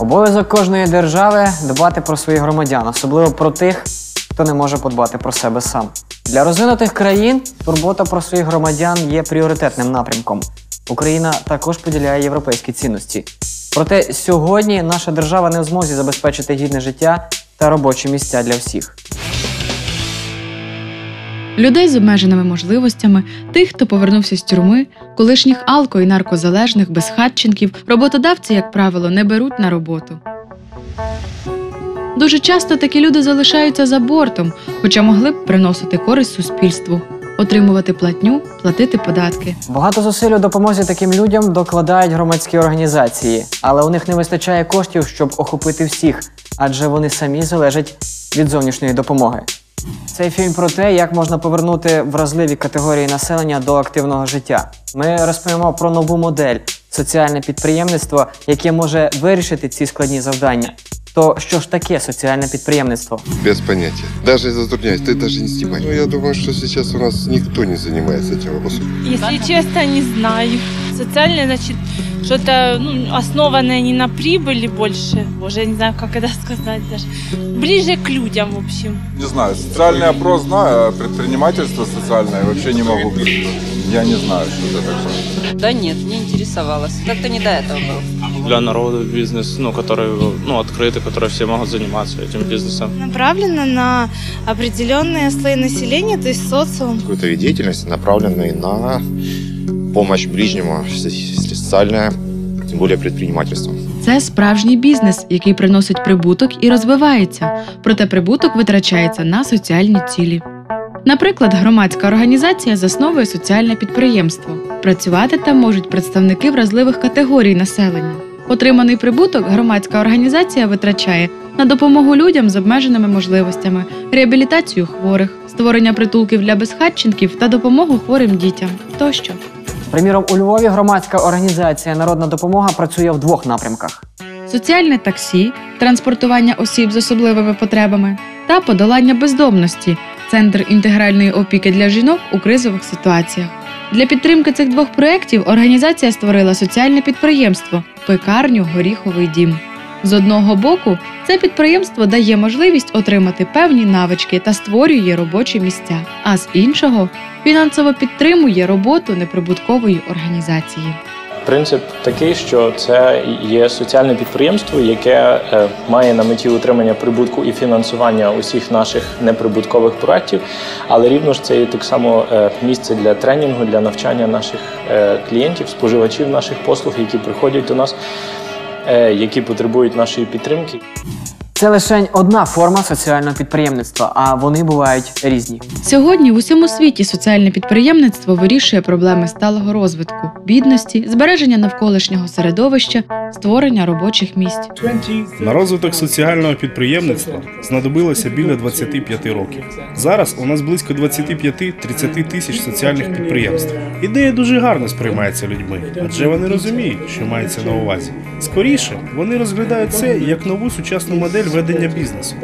Обов'язок кожної держави дбати про своїх громадян, особливо про тих, хто не може подбати про себе сам. Для розвинутих країн турбота про своїх громадян є пріоритетним напрямком. Україна також поділяє європейські цінності. Проте сьогодні наша держава не в змозі забезпечити гідне життя та робочі місця для всіх. Людей з обмеженими можливостями, тих, хто повернувся з тюрми, колишніх алко і наркозалежних, безхатченків, роботодавці, як правило, не беруть на роботу. Дуже часто такі люди залишаються за бортом, хоча могли б приносити користь суспільству, отримувати платню, платити податки. Багато зусиль у допомозі таким людям докладають громадські організації, але у них не вистачає коштів, щоб охопити всіх, адже вони самі залежать від зовнішньої допомоги. Цей фільм про те, як можна повернути вразливі категорії населення до активного життя. Ми розповімо про нову модель соціальне підприємництво, яке може вирішити ці складні завдання. То що ж таке соціальне підприємництво? Без понятия. Даже затрудняюсь, ты даже не снимай. Ну, я думаю, что сейчас у нас никто не занимается этим вопросом. Если честно, не знаю. Социальное, значит, что-то ну, основанное не на прибыли больше. Боже, я не знаю, как это сказать даже. Ближе к людям, в общем. Не знаю, социальный опрос знаю, а предпринимательство социальное вообще не могу. Я не знаю, что это такое. Да нет, не интересовалась. Как-то не до этого было. для народа бизнес, ну, который ну, открытый, который все могут заниматься этим бизнесом. Направлено на определенные слои населения, то есть социум. какой-то вид деятельности, направленный на помощь ближнему, социальное, тем более предпринимательство. Це справжній бізнес, який приносить прибуток і розвивається, проте прибуток витрачається на соціальні цілі. Наприклад, громадська організація засновує соціальне підприємство. Працювати там можуть представники вразливих категорій населення. Отриманий прибуток громадська організація витрачає на допомогу людям з обмеженими можливостями, реабілітацію хворих, створення притулків для безхатченків та допомогу хворим дітям тощо. Приміром, у Львові громадська організація Народна допомога працює в двох напрямках. соціальне таксі, транспортування осіб з особливими потребами та подолання бездомності центр інтегральної опіки для жінок у кризових ситуаціях. Для підтримки цих двох проєктів організація створила соціальне підприємство пекарню Горіховий дім. З одного боку, це підприємство дає можливість отримати певні навички та створює робочі місця, а з іншого фінансово підтримує роботу неприбуткової організації. Принцип такий, що це є соціальне підприємство, яке е, має на меті утримання прибутку і фінансування усіх наших неприбуткових проєктів, але рівно ж це є так само е, місце для тренінгу, для навчання наших е, клієнтів, споживачів наших послуг, які приходять до нас, які потребують нашої підтримки. Це лише одна форма соціального підприємництва, а вони бувають різні. Сьогодні в усьому світі соціальне підприємництво вирішує проблеми сталого розвитку, бідності, збереження навколишнього середовища, створення робочих місць. На розвиток соціального підприємництва знадобилося біля 25 років. Зараз у нас близько 25-30 тисяч соціальних підприємств. Ідея дуже гарно сприймається людьми, адже вони розуміють, що мається на увазі. Скоріше вони розглядають це як нову сучасну модель ведення бізнесу.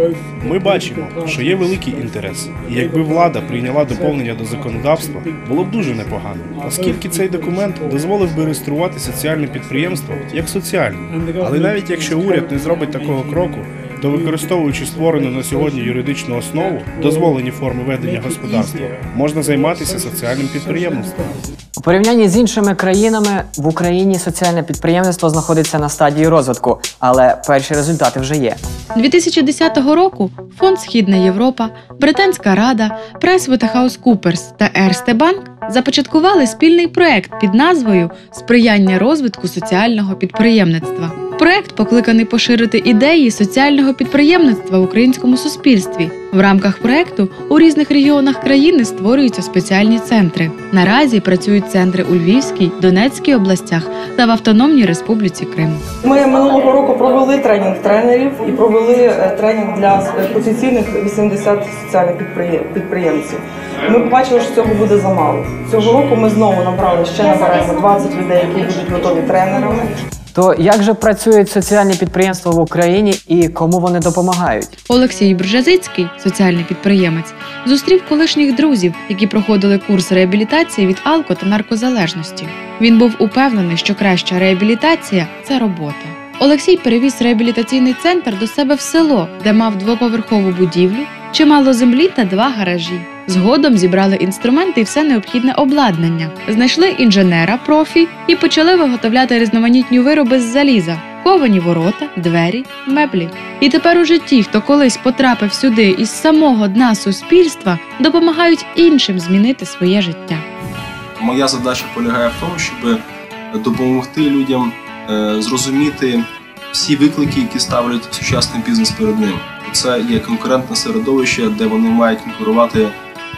Ми бачимо, що є великий інтерес, і якби влада прийняла доповнення до законодавства, було б дуже непогано, оскільки цей документ дозволив би реєструвати соціальне підприємство як соціальне. Але навіть якщо уряд не зробить такого кроку, то використовуючи створену на сьогодні юридичну основу, дозволені форми ведення господарства, можна займатися соціальним підприємництвом. У порівнянні з іншими країнами в Україні соціальне підприємництво знаходиться на стадії розвитку, але перші результати вже є. 2010 року Фонд Східна Європа, Британська Рада, PricewaterhouseCoopers та Erste Bank започаткували спільний проект під назвою Сприяння розвитку соціального підприємництва. Проект покликаний поширити ідеї соціального підприємництва в українському суспільстві. В рамках проекту у різних регіонах країни створюються спеціальні центри. Наразі працюють центри у Львівській, Донецькій областях та в Автономній Республіці Крим. Ми минулого року провели тренінг тренерів і провели е, тренінг для е, потенційних 80 соціальних підприємців. Ми побачили, що цього буде замало. Цього року ми знову набрали ще набираємо 20 людей, які будуть готові тренерами. То як же працюють соціальні підприємства в Україні і кому вони допомагають? Олексій Бржазицький, соціальний підприємець, зустрів колишніх друзів, які проходили курс реабілітації від алко та наркозалежності. Він був упевнений, що краща реабілітація це робота. Олексій перевіз реабілітаційний центр до себе в село, де мав двоповерхову будівлю, чимало землі та два гаражі. Згодом зібрали інструменти і все необхідне обладнання, знайшли інженера профі і почали виготовляти різноманітні вироби з заліза, ковані ворота, двері, меблі. І тепер уже ті, хто колись потрапив сюди із самого дна суспільства, допомагають іншим змінити своє життя. Моя задача полягає в тому, щоб допомогти людям зрозуміти всі виклики, які ставлять сучасний бізнес перед ним. Це є конкурентне середовище, де вони мають конкурувати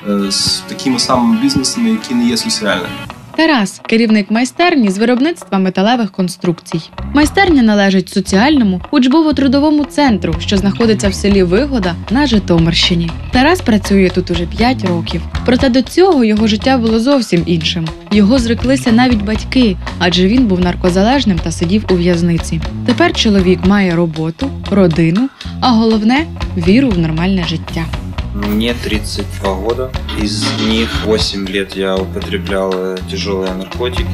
е, з такими самими бізнесами, які не є соціальними. Тарас, керівник майстерні з виробництва металевих конструкцій. Майстерня належить соціальному учбово-трудовому центру, що знаходиться в селі Вигода на Житомирщині. Тарас працює тут уже 5 років. Проте до цього його життя було зовсім іншим. Його зреклися навіть батьки, адже він був наркозалежним та сидів у в'язниці. Тепер чоловік має роботу, родину, а головне віру в нормальне життя. Мне 32 года. Из них 8 лет я употреблял э, тяжелые наркотики.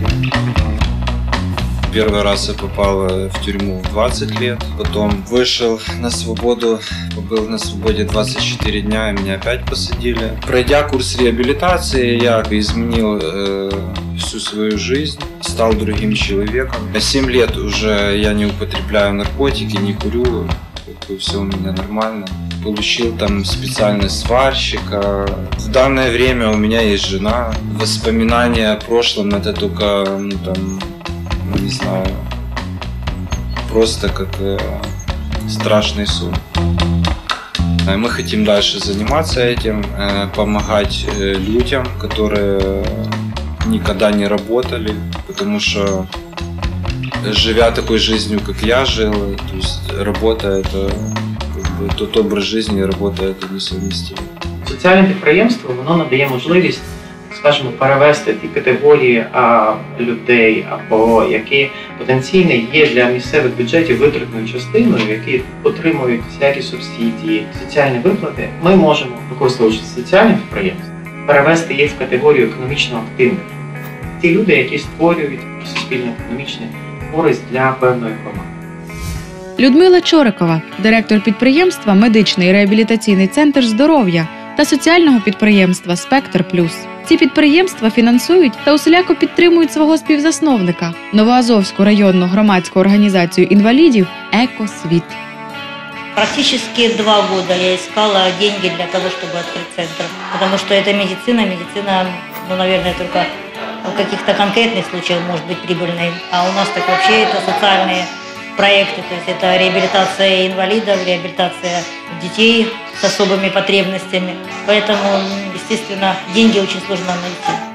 Первый раз я попал э, в тюрьму в 20 лет, потом вышел на свободу, побыл на свободе 24 дня и меня опять посадили. Пройдя курс реабилитации, я изменил э, всю свою жизнь, стал другим человеком. 7 лет уже я не употребляю наркотики, не курю, все у меня нормально. Получил там специальность сварщика. В данное время у меня есть жена. Воспоминания о прошлом это только, ну там, ну, не знаю, просто как э, страшный сон. Э, Мы хотим дальше заниматься этим, э, помогать э, людям, которые никогда не работали, потому что живя такой жизнью, как я жил, то есть работа это как бы тот образ жизни и работа это несовместимо. Соціальне підприємство воно надає можливість, скажімо, перевести ті категорії а, людей, або які потенційно є для місцевих бюджетів витратною частиною, які отримують всякі субсидії, соціальні виплати. Ми можемо, використовуючи соціальне підприємство, перевести їх в категорію економічно активних. Ті люди, які створюють суспільно-економічну користь для певної громади. Людмила Чорикова, директор підприємства Медичний реабілітаційний центр здоров'я та соціального підприємства Спектр Плюс. Ці підприємства фінансують та усіляко підтримують свого співзасновника Новоазовську районну громадську організацію інвалідів Екосвіт. Практически два года я искала деньги для того, чтобы открыть центр. Потому что это медицина. Медицина, ну, наверное, только в каких-то конкретных случаях может быть прибыльной. А у нас так вообще это социальные проекты. То есть это реабилитация инвалидов, реабилитация детей с особыми потребностями. Поэтому, естественно, деньги очень сложно найти.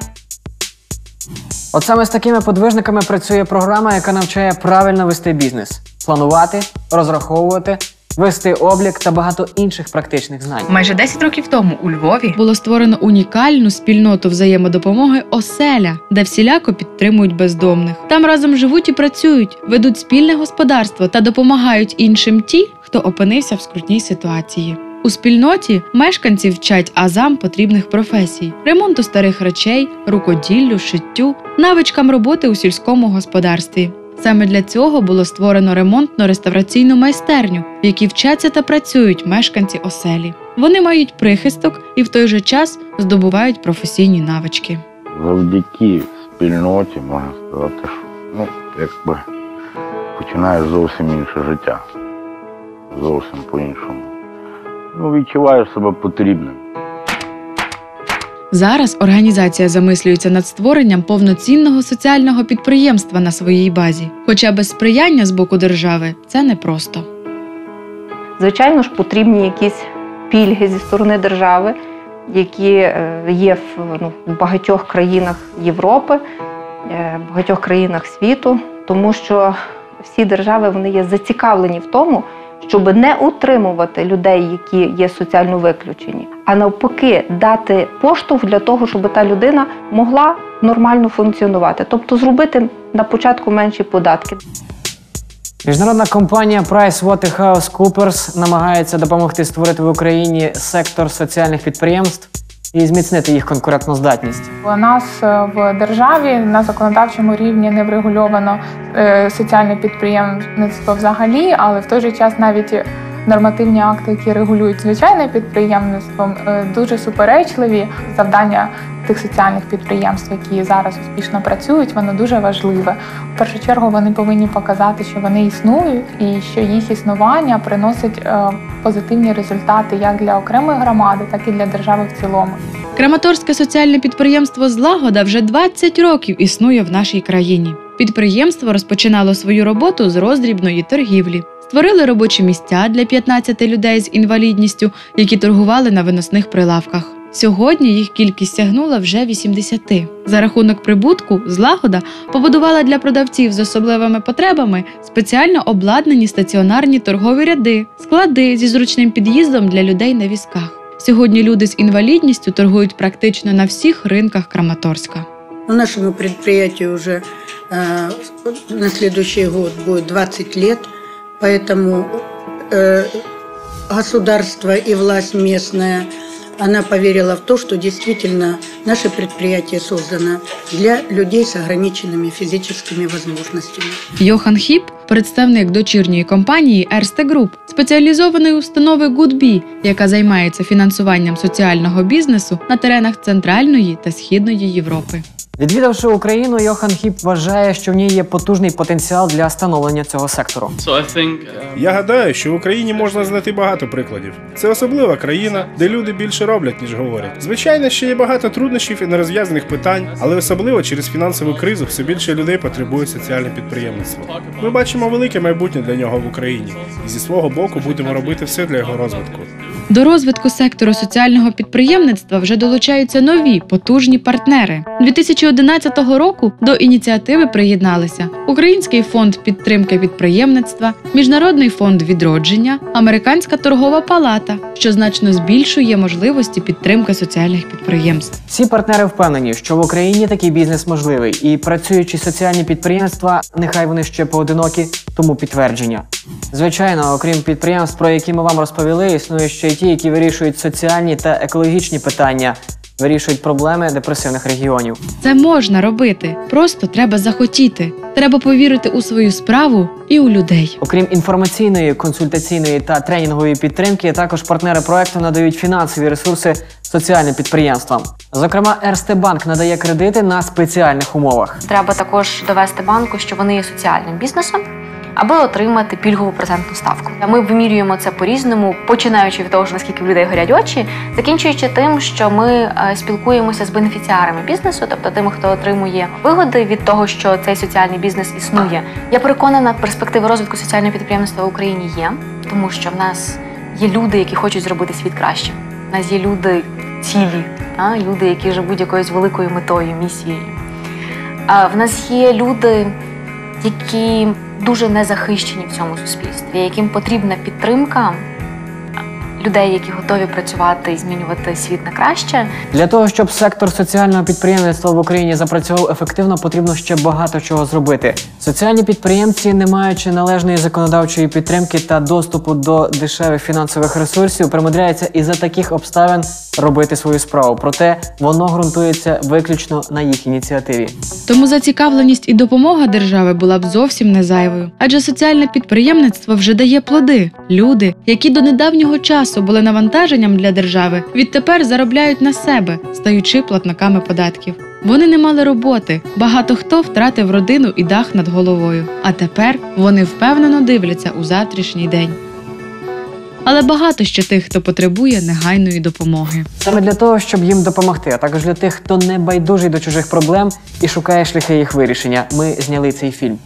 От саме з такими подвижниками працює програма, яка навчає правильно вести бізнес, планувати, розраховувати, вести облік та багато інших практичних знань. Майже 10 років тому у Львові було створено унікальну спільноту взаємодопомоги Оселя, де всіляко підтримують бездомних. Там разом живуть і працюють, ведуть спільне господарство та допомагають іншим ті, хто опинився в скрутній ситуації. У спільноті мешканці вчать азам потрібних професій: ремонту старих речей, рукоділлю, шиттю, навичкам роботи у сільському господарстві. Саме для цього було створено ремонтно-реставраційну майстерню, в якій вчаться та працюють мешканці оселі. Вони мають прихисток і в той же час здобувають професійні навички. завдяки спільноті, можна сказати, що ну, якби починаєш зовсім інше життя. Зовсім по-іншому. Ну, відчуваєш себе потрібним. Зараз організація замислюється над створенням повноцінного соціального підприємства на своїй базі. Хоча без сприяння з боку держави це непросто. Звичайно ж, потрібні якісь пільги зі сторони держави, які е, є в, ну, багатьох країнах Європи, е, в багатьох країнах світу, тому що всі держави вони є зацікавлені в тому, щоб не утримувати людей, які є соціально виключені, а навпаки, дати поштовх для того, щоб та людина могла нормально функціонувати, тобто зробити на початку менші податки. Міжнародна компанія PricewaterhouseCoopers намагається допомогти створити в Україні сектор соціальних підприємств і зміцнити їх конкурентноздатність. У нас е, в державі на законодавчому рівні не врегульовано е, соціальне підприємництво взагалі, але в той же час навіть нормативні акти, які регулюють звичайне підприємництво, е, дуже суперечливі. Завдання тих соціальних підприємств, які зараз успішно працюють, воно дуже важливе. В першу чергу вони повинні показати, що вони існують, і що їх існування приносить е, позитивні результати як для окремої громади, так і для держави в цілому. Краматорське соціальне підприємство Злагода вже 20 років існує в нашій країні. Підприємство розпочинало свою роботу з роздрібної торгівлі. Створили робочі місця для 15 людей з інвалідністю, які торгували на виносних прилавках. Сьогодні їх кількість сягнула вже 80. За рахунок прибутку злагода побудувала для продавців з особливими потребами спеціально обладнані стаціонарні торгові ряди, склади зі зручним під'їздом для людей на візках. Сьогодні люди з інвалідністю торгують практично на всіх ринках Краматорська. Ну, Нашему предприятию уже э, на следующий год будет 20 лет, поэтому э, государство и власть местная, она поверила в то, что действительно наше предприятие создано для людей с ограниченными физическими возможностями. Йохан Хіп, представник дочірньої компанії Erste Group, спеціалізованої установи Goodbee, яка займається фінансуванням соціального бізнесу на теренах Центральної та Східної Європи. Відвідавши Україну, Йохан Хіп вважає, що в ній є потужний потенціал для становлення цього сектору. Я гадаю, що в Україні можна знайти багато прикладів. Це особлива країна, де люди більше роблять, ніж говорять. Звичайно, ще є багато труднощів і нерозв'язаних питань, але особливо через фінансову кризу все більше людей потребує соціальне підприємництво. Ми бачимо велике майбутнє для нього в Україні, і зі свого боку будемо робити все для його розвитку. До розвитку сектору соціального підприємництва вже долучаються нові потужні партнери. 2011 року до ініціативи приєдналися Український фонд підтримки підприємництва, Міжнародний фонд відродження, Американська торгова палата, що значно збільшує можливості підтримки соціальних підприємств. Ці партнери впевнені, що в Україні такий бізнес можливий, і працюючі соціальні підприємства, нехай вони ще поодинокі, тому підтвердження. Звичайно, окрім підприємств, про які ми вам розповіли, існують ще й ті, які вирішують соціальні та екологічні питання, вирішують проблеми депресивних регіонів. Це можна робити, просто треба захотіти. Треба повірити у свою справу і у людей. Окрім інформаційної, консультаційної та тренінгової підтримки, також партнери проекту надають фінансові ресурси соціальним підприємствам. Зокрема, Ерсте Банк надає кредити на спеціальних умовах. Треба також довести банку, що вони є соціальним бізнесом, аби отримати пільгову процентну ставку. Ми вимірюємо це по-різному, починаючи від того, що наскільки в людей горять очі, закінчуючи тим, що ми е, спілкуємося з бенефіціарами бізнесу, тобто тими, хто отримує вигоди від того, що цей соціальний бізнес існує. Я переконана, перспективи розвитку соціального підприємства в Україні є, тому що в нас є люди, які хочуть зробити світ кращим. У нас є люди цілі, та, люди, які живуть якоюсь великою метою, місією. А в нас є люди, які дуже незахищені в цьому суспільстві, яким потрібна підтримка людей, які готові працювати і змінювати світ на краще. Для того, щоб сектор соціального підприємництва в Україні запрацював ефективно, потрібно ще багато чого зробити. Соціальні підприємці, не маючи належної законодавчої підтримки та доступу до дешевих фінансових ресурсів, примудряються і за таких обставин робити свою справу. Проте воно ґрунтується виключно на їх ініціативі. Тому зацікавленість і допомога держави була б зовсім не зайвою, адже соціальне підприємництво вже дає плоди. Люди, які до недавнього часу були навантаженням для держави, відтепер заробляють на себе, стаючи платниками податків. Вони не мали роботи, багато хто втратив родину і дах над головою. А тепер вони впевнено дивляться у завтрашній день. Але багато ще тих, хто потребує негайної допомоги. Саме для того, щоб їм допомогти, а також для тих, хто не байдужий до чужих проблем і шукає шляхи їх вирішення, ми зняли цей фільм.